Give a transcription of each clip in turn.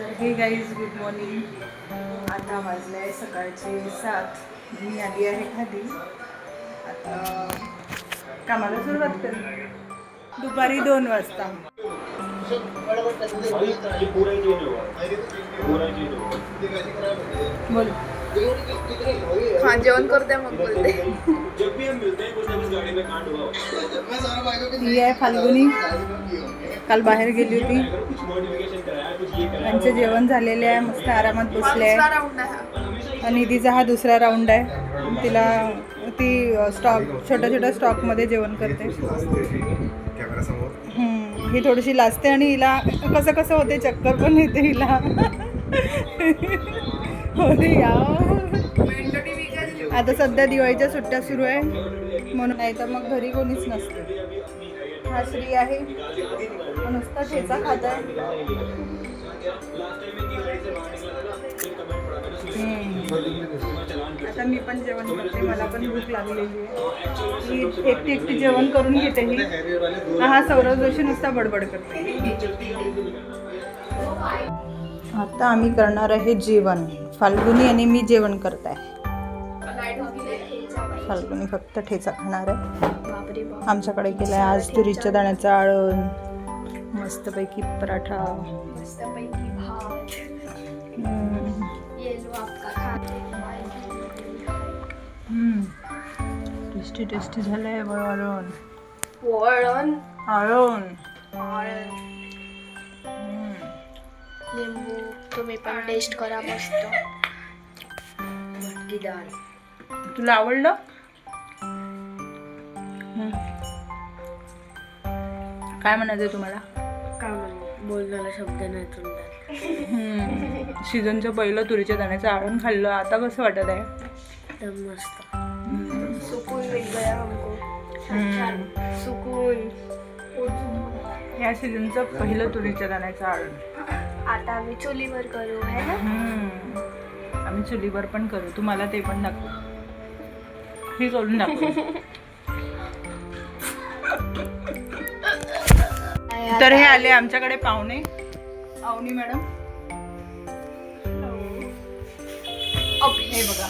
तर हे guys good morning आता वाजले आहे सकाळचे सात. मी आली आहे खाली. आता कामाला सुरुवात कर. दुपारी दोन वाजता. बोल. हा जेवण करते मग बोलते. ही आहे फाल्गुनी. काल बाहेर गेली होती. त्यांचं जेवण झालेलं आहे मस्त आरामात बसले आहे. आणि तिचा हा दुसरा राऊंड आहे. तिला ती स्टॉक छोट्या छोट्या स्टॉकमध्ये जेवण करते. ही थोडीशी लाजते आणि हिला कसं कसं होते चक्कर पण येते हिला. आता सध्या दिवाळीच्या सुट्ट्या सुरू आहे. म्हणून नाही तर मग घरी कोणीच नसते. हा श्री आहे. नुसता ठेचा खात आहे आता मी पण जेवण करते. मला पण भूक लागलेली आहे. मी एकटी एकटी जेवण करून घेते ही. हा सौरभ जोशी नुसता बडबड करते. आता आम्ही करणार आहे जेवण. फाल्गुनी आणि मी जेवण करत आहे फाल्गुनी फक्त ठेचा खाणार आहे. आमच्याकडे केलं आहे आज तुरीच्या दाण्याचं आळण. मस्तपैकी पराठा. टेस्टी टेस्टी झालं आहे आळण. वळण आळण? वळण हम्म. लिंबू तुम्ही पण टेस्ट करा मस्त मटकी डाळ तुला आवडलं. काय म्हणायचं तुम्हाला काय म्हणू बोलण्याला शब्द नाही हम्म. सीझनचं पहिलं तुरीच्या दाण्याचं आळण खाल्लं आता कसं वाटत आहे एकदम मस्त. सुकून मिल गया हमको हम्म. सुकून या सीझनचं पहिलं तुरीच्या दाण्याचं आळण आता आम्ही चुलीवर करू है ना? हम्म. आम्ही चुलीवर पण करू. तुम्हाला ते पण दाखवू. हे करून दाखवू. तर हे आले आमच्याकडे पाहुणे. पाहुणी मॅडम. हे बघा.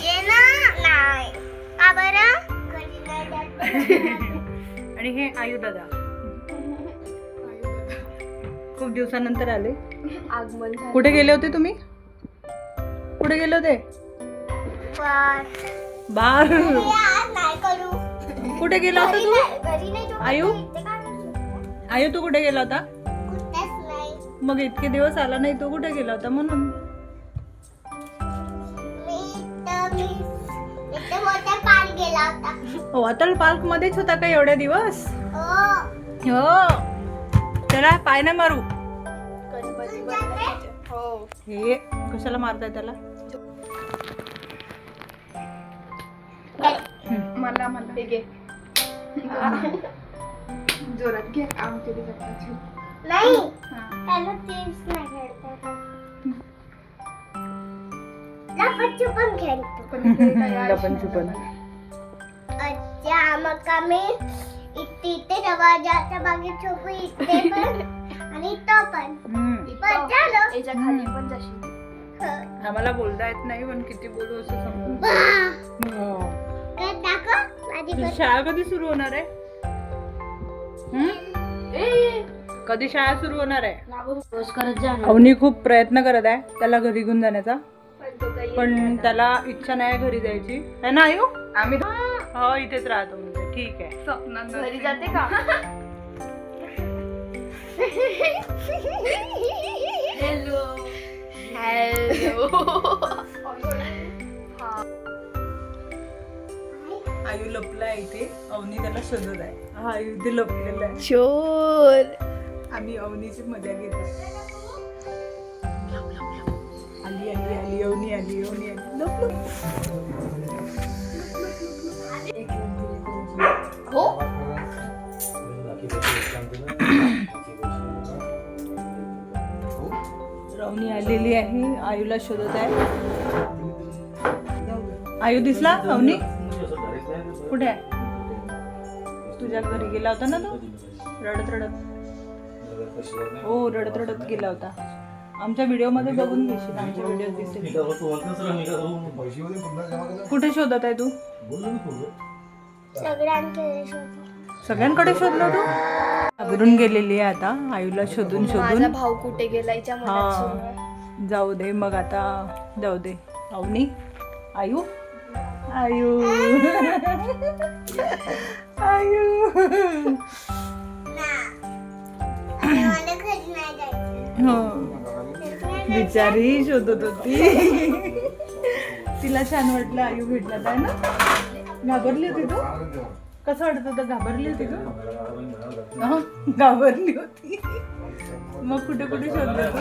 आणि हे आयु दादा खूप दिवसानंतर आले. आगमन झालं. कुठे गेले होते तुम्ही? कुठे गेले होते? बार कुठे गेला होता तू? आयु? आयु तू कुठे गेला होता? मग इतके दिवस आला नाही तो कुठे गेला होता म्हणून? वॉटर पार्क मध्येच होता का एवढ्या दिवस? हो. त्याला पाय नाही मारू. हो. हे कशाला मारताय त्याला? मला मला. हे घे. जोरात घे. आमच्या नाही. त्याला तेच नाही खेळता लपन छुपन खेळतो. लपन छुपन अच्छा मग आम्ही इथे इथे दरवाजाच्या मागे छुपू इथे पण. आणि तो पण हम्म. बस झालं. याच्या खाली पण जशी हं. आम्हाला बोलता येत नाही पण किती बोलू असं समजून वाह! हो. कर दाखव. माझी तुझी बस. शाळा कधी सुरू होणार आहे? हम्म? कधी शाळा सुरू होणार आहे? रोज करत जा अवनी खूप प्रयत्न करत आहे त्याला घरी घेऊन जाण्याचा. पण तो काही पण त्याला इच्छा नाही घरी जायची. है ना आयु? आम्ही हो इथेच राहतो म्हणजे. ठीक आहे. स्वप्नात घरी जाते का? हॅलो हॅलो आयु लपला इथे. अवनी त्याला शोधत आहे. हा आयु इथे लपलेला आहे. शोर आम्ही अवनीची मजा घेत आहे. आली आली आली. अवनी आली अवनी आली. लप लप. आलेली आहे. आयूला शोधत आहे. आयु दिसला अवनी कुठे आहे? तुझ्या घरी गेला होता ना तो? रडत रडत. हो रडत रडत गेला होता. आमच्या व्हिडिओमध्ये बघून घेशील आमच्या व्हिडिओ दिसेल. कुठे शोधत आहे तू? सगळ्यांकडे शोधू. सगळ्यांकडे शोधलं तू? घाबरून गेलेली आहे आता आयूला शोधून शोधून. भाऊ कुठे गेला जाऊ दे मग आता जाऊ दे. अवनी आयू? आयू. आयू. हो. बिचारी शोधत होती. तिला छान वाटलं आयू भेटला काय ना? घाबरली होती तू? कसं वाटत होतं? घाबरली होती तू? हं, घाबरली होती. मग कुठे कुठे शोधलं तू?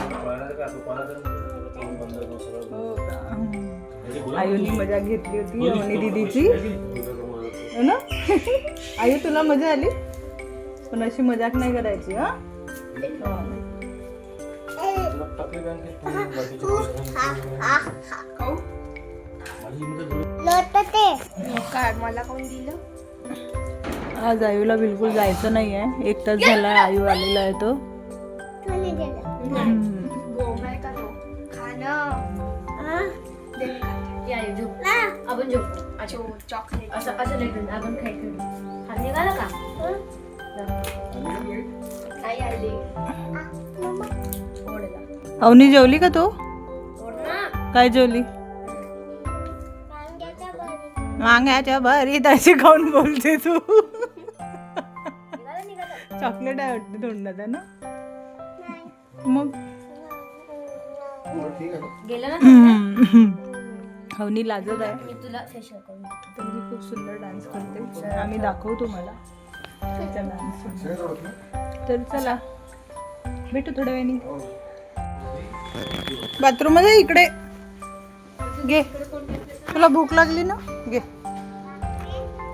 हो? आयूनी मजा घेतली होती अवनी दीदीची. हो ना? आयू तुला मजा आली? पण अशी मजाक नाही करायची हा? काय मला कोण दिलं? आज आयूला बिलकुल जायचं नाही आहे एक तास झाला आयू आलेला आहे तो. आपण चॉकलेट असं असं आपण काय करू निघाला का अवनी जेवली का तो? काय जेवली. वांग्याच्या भरीत अशी खाऊन बोलते तू. निघाला निघाला. चॉकलेट आहे वाटतं तोंडात आहे ना. मग? गेलं ना अवनी लाजत आहे. मी तुला खूप सुंदर डान्स करते. आम्ही दाखवू तुम्हाला. तिचा डान्स तर चला. भेटू थोड्या वेळाने. बाथरूममध्ये इकडे. घे. तुला भूक लागली ना? घे.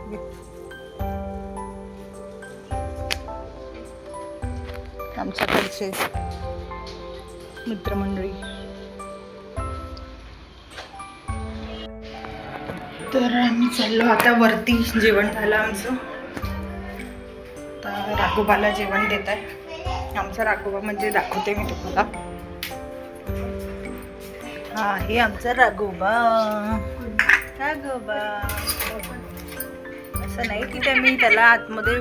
घे. आमच्याकडचे मित्रमंडळी. तर आम्ही चाललो आता वरती जेवण झालं आमचं. आता राघोबाला जेवण देत आहे. आमचा राघोबा म्हणजे दाखवते मी तुम्हाला. हा आहे आमचा राघोबा. राघोबा असं नाही की त्या मी त्याला आतमध्ये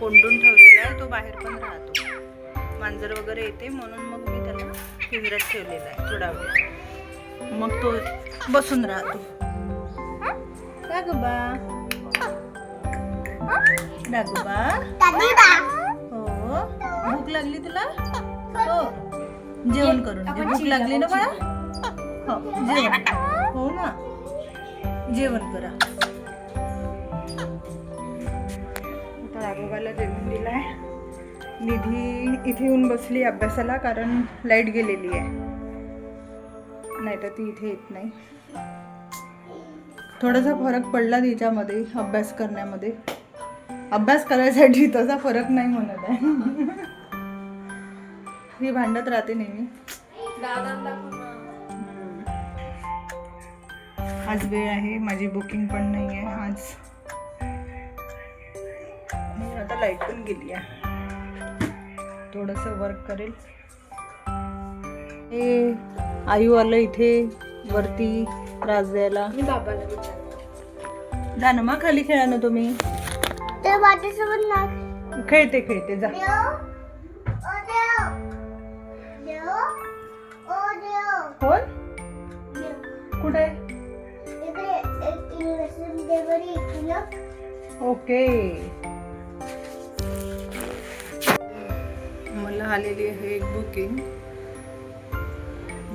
कोंडून ठेवलेला आहे तो बाहेर पण राहतो. मांजर वगैरे येते म्हणून मग मी त्याला पिंजऱ्यात ठेवलेला आहे थोडा वेळ. मग तो बसून राहतो. का ग बा. हो. भूक लागली तुला? हो. जेवण करून भूक लागली ना बाळा? हो जेवण. हो ना. जेवण करा. आता राघोबाला जेवण दिलंय. निधी इथे येऊन बसली अभ्यासाला कारण लाइट गेलेली आहे. नाही तर ती इथे येत नाही. थोडासा फरक पडला तिच्यामध्ये अभ्यास करण्यामध्ये. अभ्यास करायसाठी तसा फरक नाही म्हणत आहे. ही भांडत राहते नेहमी. आज वेळ आहे माझी बुकिंग पण नाही आहे आज आता लाइट पण गेली आहे. थोडंसं वर्क करेल. हे आयू आलं इथे वरती त्रास द्यायला मी बाबाला विचारलं जा ना मग खाली खेळा ना तुम्ही खेळते खेळते जा. देव ओ देव. देव ओ देव. कोण. कुठे? Delivery देवरी ओके मला आलेली आहे एक बुकिंग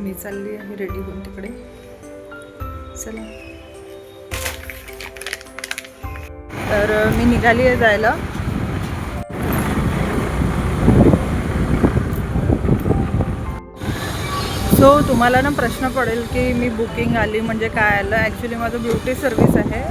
मी चालली आहे रेडी होऊन तिकडे. चला. तर मी निघाली आहे जायला. सो तुम्हाला ना प्रश्न पडेल की मी बुकिंग आली म्हणजे काय आलं? ॲक्च्युली माझं ब्युटी सर्विस आहे.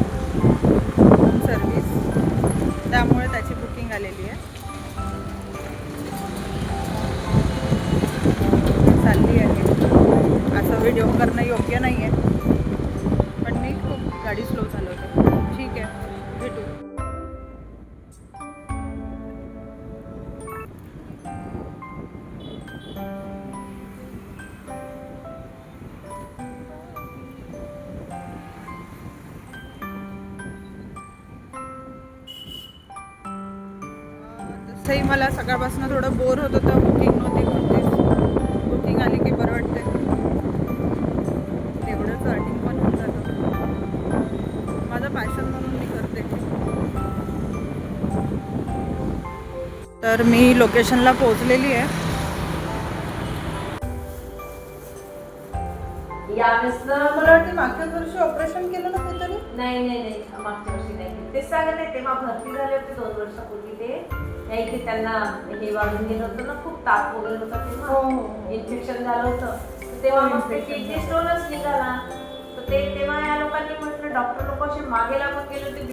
इथंही मला सकाळपासून थोडं बोर होत होतं. बुकिंग नव्हती कोणतीच बुकिंग आली की बरं वाटते तेवढंच अर्निंग पण होऊन जातं. माझं पॅशन म्हणून मी करते. तर मी लोकेशनला पोहोचलेली आहे. या मिसनं मला वाटते मागच्या वर्षी ऑपरेशन केलं ना नाही नाही नाही. मागच्या वर्षी नाही तेच सांगत आहे तेव्हा भरती झाले होते दोन वर्षापूर्वी ते. या इथे त्यांना हे वाढून गेलं होतं ना खूप ताप वगैरे होता हो, तेव्हा. हो, हो. इन्फेक्शन झालं होतं. तर तेव्हा मग ते किडनी स्टोनच निघाला तर ते तेव्हा या लोकांनी म्हटलं डॉक्टर लोक असे मागे लागून गेले होते.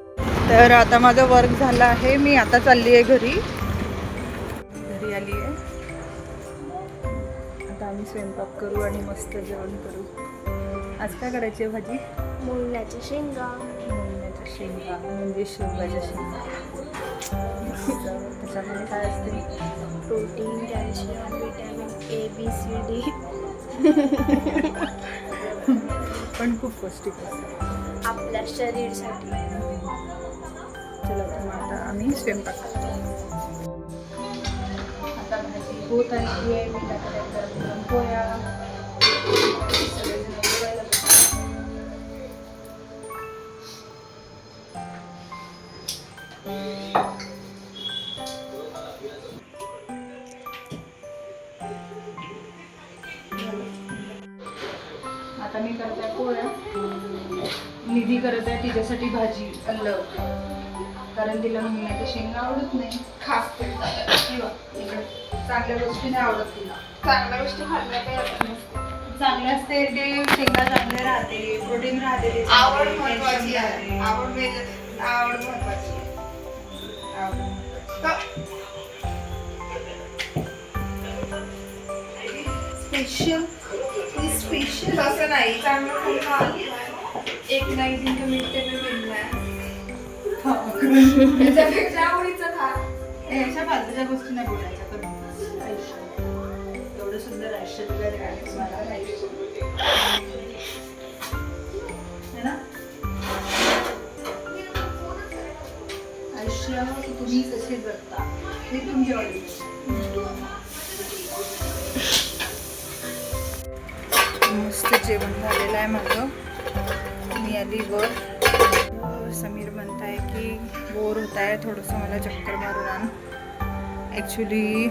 तर आता माझं वर्क झालं आहे. मी आता चालली आहे घरी. घरी आली आहे. आता आम्ही स्वयंपाक करू आणि मस्त जेवण करू. आज काय करायची भाजी? मुळण्याच्या शेंगा. मुंगण्याच्या शेंगा. म्हणजे शेवगाच्या शेंगा. त्याच्यामध्ये काय असते? Protein calcium vitamin A B C D. पण खूप पौष्टिक असते. आपल्या शरीरसाठी. चला तर आता आम्ही स्वयंपाक करतो. आता भाजी होत आहे मी टाकल्या निधी करत आहे तिच्यासाठी भाजी अल्ल कारण तिला मुंग्याच्या शेंगा आवडत नाही. खास किंवा इकडे चांगल्या गोष्टी नाही आवडत तिला. चांगल्या गोष्टी खाल्ल्या काही आवडत नसते चांगले असते ते शेंगा चांगले राहते प्रोटीन राहते आवड महत्वाची आहे. आवड आवड महत्वाची आवड. स्पेशल स्पेशल असं नाही चांगलं खा. एक नाही तीन मिनिटे में मिळणार त्याच्यापेक्षा आवडीचं खा. हे अशा फालतूच्या गोष्टी नाही बोलायच्या पण आयुष्य एवढं सुंदर आयुष्य तुला है ना? आयुष्य तुम्ही कसे जगता हे तुमच्यावर मस्त जेवण झालेलं आहे माझं. मी आली वर. समीर म्हणत आहे की बोर होत आहे थोडंसं मला चक्कर मारून आण. ॲक्च्युली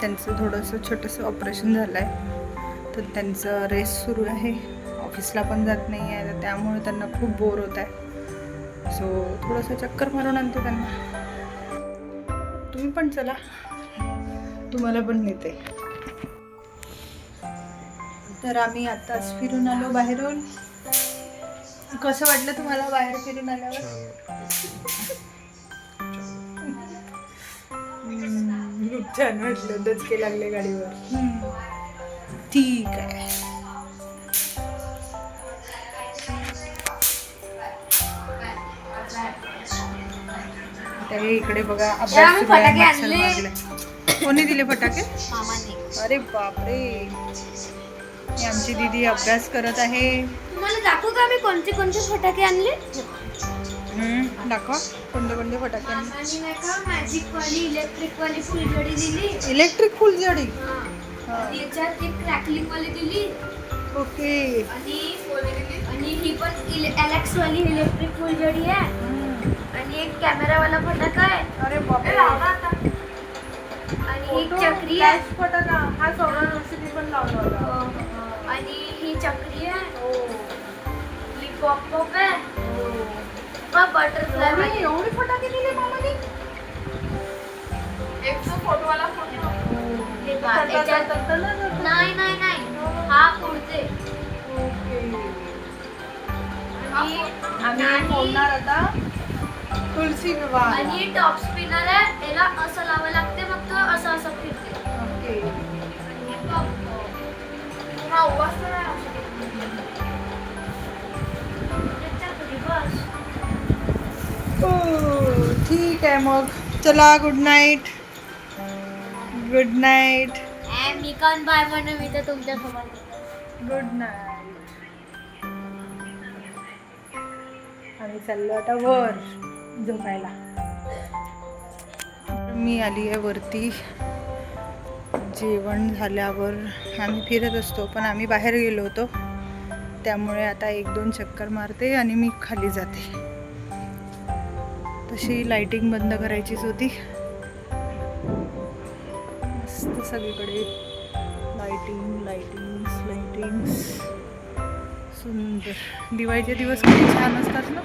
त्यांचं थोडंसं छोटंसं ऑपरेशन झालं आहे तर त्यांचं रेस सुरू आहे. ऑफिसला पण जात नाही आहे तर त्यामुळे त्यांना खूप बोर होत आहे सो थोडंसं चक्कर मारून आणते त्यांना. तुम्ही पण चला. तुम्हाला पण नेते. तर आम्ही आताच फिरून आलो बाहेरून. कसं वाटलं तुम्हाला बाहेर फिरून आल्यावर? खूप छान वाटलं. दचके लागले गाडीवर. ठीक आहे. तर इकडे बघा. कोणी दिले फटाके? मामाने. अरे बापरे. ही आमची दीदी अभ्यास करत आहे. तुम्हाला दाखवू का मी कोणते कोणते फटाके आणले? दाखवा. कोणते कोणते फटाके आणले? आणि नाही का मॅजिक वाली इलेक्ट्रिक वाली फुलझडी दिली. इलेक्ट्रिक फुलझडी? हा. याच्यात एक क्रॅकलिंग वाली दिली. ओके. आणि आणि ही पण इलेक्ट्रिक वाली इलेक्ट्रिक फुलझडी आहे. आणि एक कॅमेरा वाला फटाका आहे. अरे बापरे. आणि ही चक्री आहे. फटाका. हा सौरव पण लावला होता. आणि ही चक्री आहे. ही पॉप पॉप आहे. मग बटरफ्लाय एवढे- एवढे फटाके दिले मामाने? एक तो फोटोवाला फोटो नाही नाही नाही. हा पुढचे. आणि आम्ही बोलणार आता तुलसी विवाह. आणि टॉप स्पिनर आहे. त्याला असं लावावं लागते मग तो असं असं फिरते. ओके. ठीक आहे मग. चला गुड नाईट गुड नाईट मी पण बाय म्हणून मी तर तुमच्यासोबत गुड नाईट आम्ही चाललो आता वर झोपायला. मी आली आहे वरती. जेवण झाल्यावर आम्ही फिरत असतो पण आम्ही बाहेर गेलो होतो. त्यामुळे आता एक दोन चक्कर मारते आणि मी खाली जाते. तशी लाइटिंग बंद करायचीच होती. मस्त सगळीकडे लाइटिंग लाइटिंग्स लाइटिंग्स सुंदर. दिवाळीचे दिवस खूप छान असतात ना?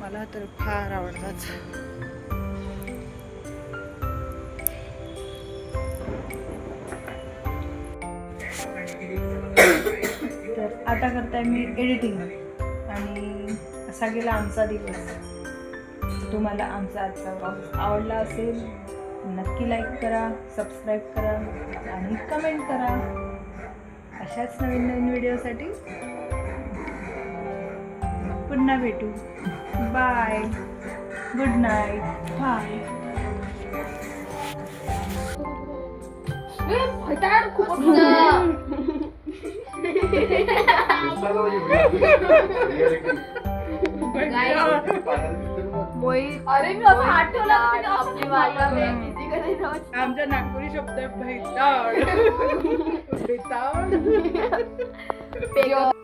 मला तर फार आवडतात. आता करताय मी एडिटिंग आणि असा गेला आमचा दिवस. तुम्हाला आमचा आजचा ब्लॉग आवडला असेल नक्की लाईक करा सबस्क्राईब करा आणि कमेंट करा. अशाच नवीन नवीन व्हिडिओसाठी पुन्हा भेटू. बाय गुड नाईट बाय अरे मी असं आठवलं आपली वाला आमच्या नागपुरी शब्द आहे भैताड. भैताड.